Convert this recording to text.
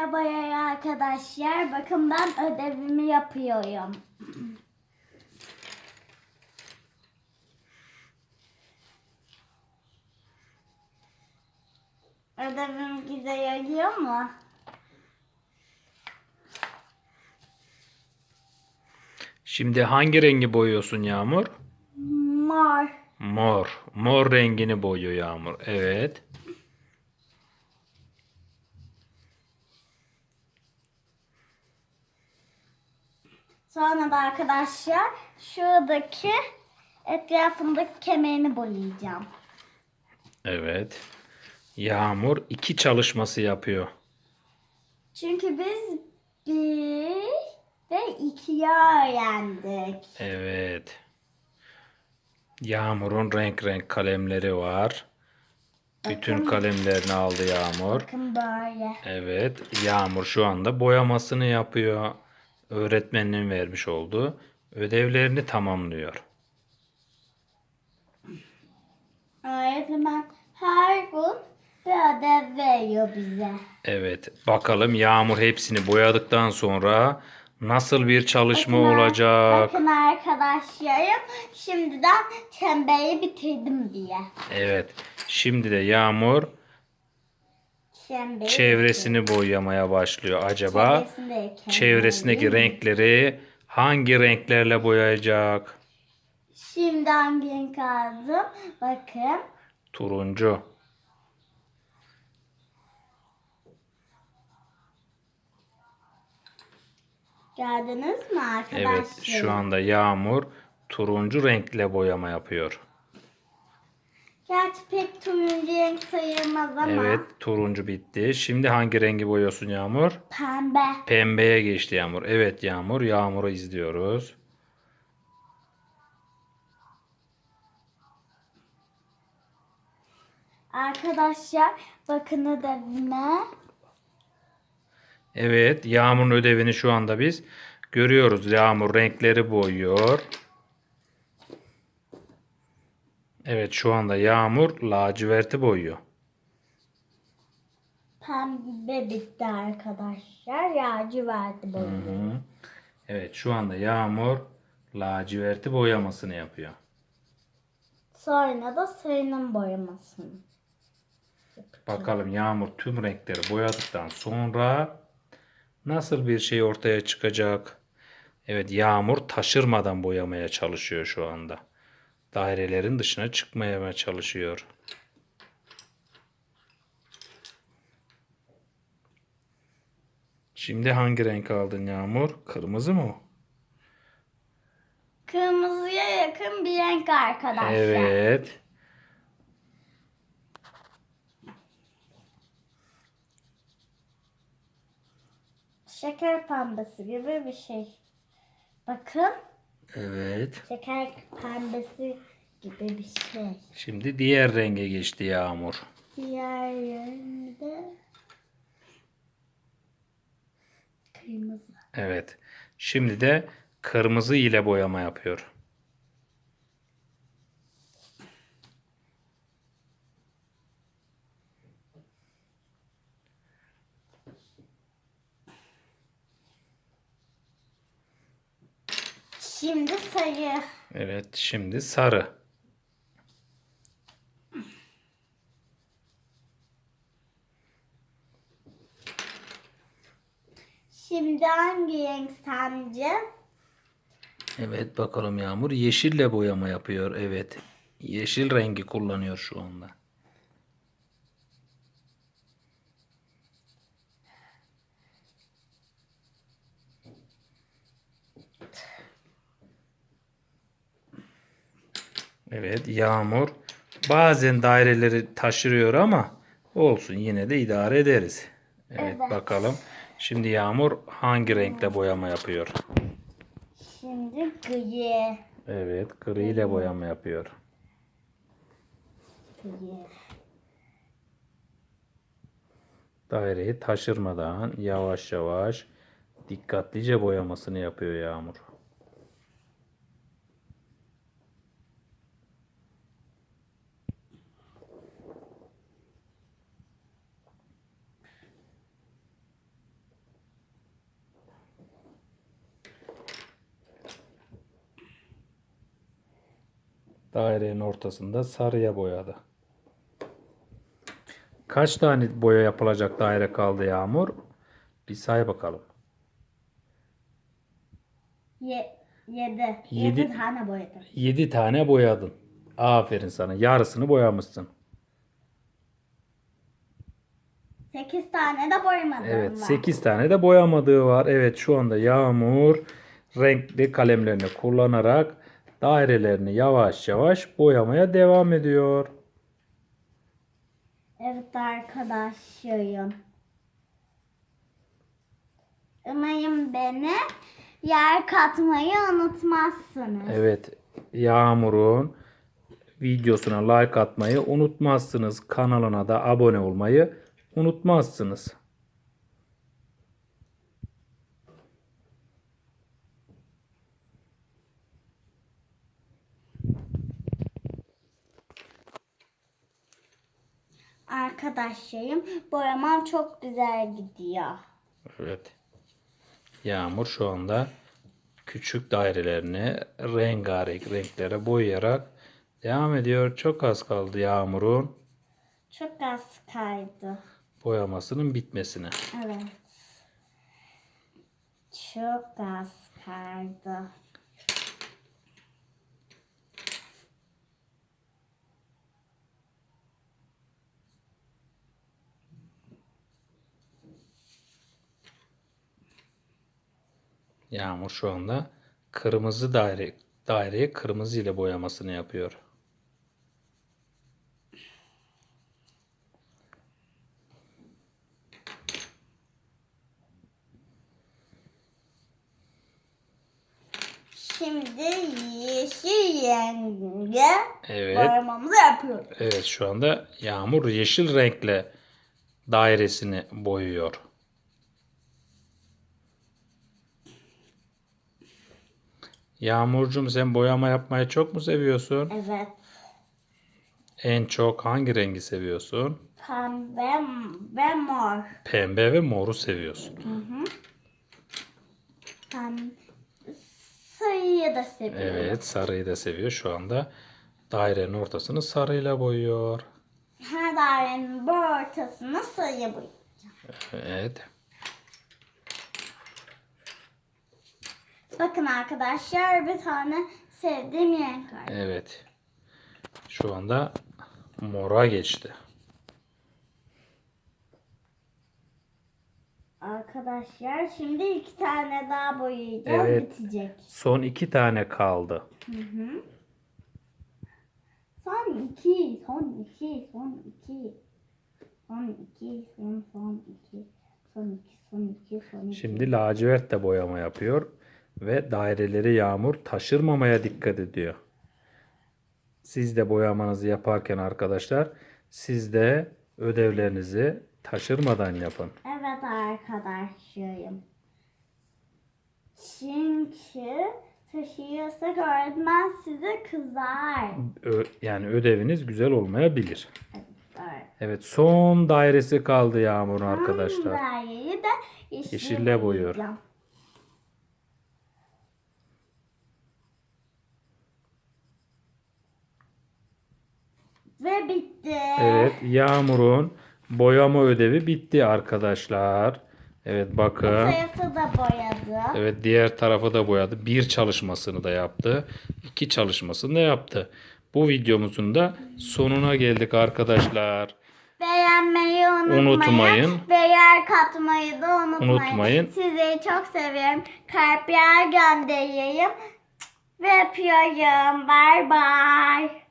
Merhaba arkadaşlar. Bakın ben ödevimi yapıyorum. Ödevim güzel oluyor mu? Şimdi hangi rengi boyuyorsun Yağmur? Mor. Mor. Mor rengini boyuyor Yağmur. Evet. Sonra da arkadaşlar şuradaki etrafındaki kemerini boyayacağım. Evet. Yağmur iki çalışması yapıyor. Çünkü biz bir ve ikiyi öğrendik. Evet. Yağmur'un renk renk kalemleri var. Bütün kalemlerini aldı Yağmur. Bakın böyle. Evet. Yağmur şu anda boyamasını yapıyor. Öğretmeninin vermiş olduğu ödevlerini tamamlıyor. Öğretmen her gün bir ödev veriyor bize. Evet. Bakalım Yağmur hepsini boyadıktan sonra nasıl bir çalışma Bakın olacak? Bakın arkadaşlarım şimdiden çemberi bitirdim diye. Evet. Şimdi de Yağmur Çevresini boyamaya başlıyor. Acaba Çevresindeki renkleri hangi renklerle boyayacak? Şimdi hangi renk aldım? Bakın. Turuncu. Gördünüz mü arkadaşlar? Evet, şu anda Yağmur turuncu renkle boyama yapıyor. Gerçi pek turuncu renk sayılmaz ama. Evet, turuncu bitti. Şimdi hangi rengi boyuyorsun Yağmur? Pembe. Pembeye geçti Yağmur. Evet Yağmur, Yağmur'u izliyoruz. Arkadaşlar bakın ödevime. Evet, Yağmur'un ödevini şu anda biz görüyoruz. Yağmur renkleri boyuyor. Evet, şu anda Yağmur laciverti boyuyor. Pembe bitti arkadaşlar. Yağcı verdi böyle. Hı. Evet, şu anda Yağmur laciverti boyamasını yapıyor. Sonra da sarının boyamasını. Bakalım Yağmur tüm renkleri boyadıktan sonra nasıl bir şey ortaya çıkacak? Evet Yağmur taşırmadan boyamaya çalışıyor şu anda. Dairelerin dışına çıkmaya çalışıyor. Şimdi hangi renk aldın Yağmur? Kırmızı mı? Kırmızıya yakın bir renk arkadaşlar. Evet. Şeker pembesi gibi bir şey. Bakın. Evet. Şeker pembesi gibi bir şey. Şimdi diğer renge geçti Yağmur. Diğer yönde kırmızı. Evet. Şimdi de kırmızı ile boyama yapıyor. Şimdi sarı. Evet, şimdi sarı. Şimdi hangi renk sence? Evet, bakalım Yağmur yeşille boyama yapıyor. Evet. Yeşil rengi kullanıyor şu anda. Evet, Yağmur bazen daireleri taşırıyor ama olsun yine de idare ederiz. Evet, Evet. bakalım. Şimdi Yağmur hangi renkle boyama yapıyor? Şimdi gri. Evet, gri ile boyama yapıyor. Gri. Daireyi taşırmadan yavaş yavaş dikkatlice boyamasını yapıyor Yağmur. Dairenin ortasında sarıya boyadı. Kaç tane boya yapılacak daire kaldı Yağmur? Bir say bakalım. Ye, yedi. Yedi. Yedi tane boyadım. 7 tane boyadın. Aferin sana. Yarısını boyamışsın. Sekiz tane de boyamadım Evet, var. 8 tane de boyamadığı var. Evet, şu anda Yağmur renkli kalemlerini kullanarak dairelerini yavaş yavaş boyamaya devam ediyor. Evet arkadaşlarım. Umarım beni yer katmayı unutmazsınız. Evet, Yağmur'un videosuna like atmayı unutmazsınız. Kanalına da abone olmayı unutmazsınız. Arkadaşlarım boyamam çok güzel gidiyor. Evet. Yağmur şu anda küçük dairelerini rengarenk renklere boyayarak devam ediyor. Çok az kaldı Yağmur'un Çok az kaydı. boyamasının bitmesine. Evet. Çok az kaldı. Yağmur şu anda kırmızı daire daireyi kırmızı ile boyamasını yapıyor. Şimdi yeşil renge Evet. boyamamızı yapıyoruz. Evet şu anda Yağmur yeşil renkle dairesini boyuyor. Yağmurcuğum sen boyama yapmayı çok mu seviyorsun? Evet. En çok hangi rengi seviyorsun? Pembe ve mor. Pembe ve moru seviyorsun. Pembe. Sarıyı da seviyorum. Evet sarıyı da seviyor. Şu anda dairenin ortasını sarıyla boyuyor. Her dairenin bu ortasını sarı boyayacağım. Evet. Bakın arkadaşlar bir tane sevdiğim renk var. Evet. Şu anda mora geçti. Arkadaşlar şimdi iki tane daha boyayacağım Evet. bitecek. Son iki tane kaldı. Son iki, son iki, son iki. Son iki, son son iki. Son iki, son iki, son iki. Şimdi lacivert de boyama yapıyor ve daireleri yağmur taşırmamaya dikkat ediyor. Siz de boyamanızı yaparken arkadaşlar siz de ödevlerinizi taşırmadan yapın. Evet arkadaşlarım. Çünkü taşıyorsak öğretmen size kızar. Ö- yani ödeviniz güzel olmayabilir. Evet. Evet son dairesi kaldı yağmurun arkadaşlar. Daireyi de Yeşille boyuyor. Ve bitti. Evet yağmurun boyama ödevi bitti arkadaşlar. Evet bakın. Sayısı da boyadı. Evet diğer tarafı da boyadı. Bir çalışmasını da yaptı. iki çalışmasını da yaptı. Bu videomuzun da sonuna geldik arkadaşlar. Beğenmeyi unutmayın. Unutmayın. Ve yer katmayı da unutmayın. Unutmayın. Sizleri çok seviyorum. Kalpler göndereyim. Ve öpüyorum. Bye bye.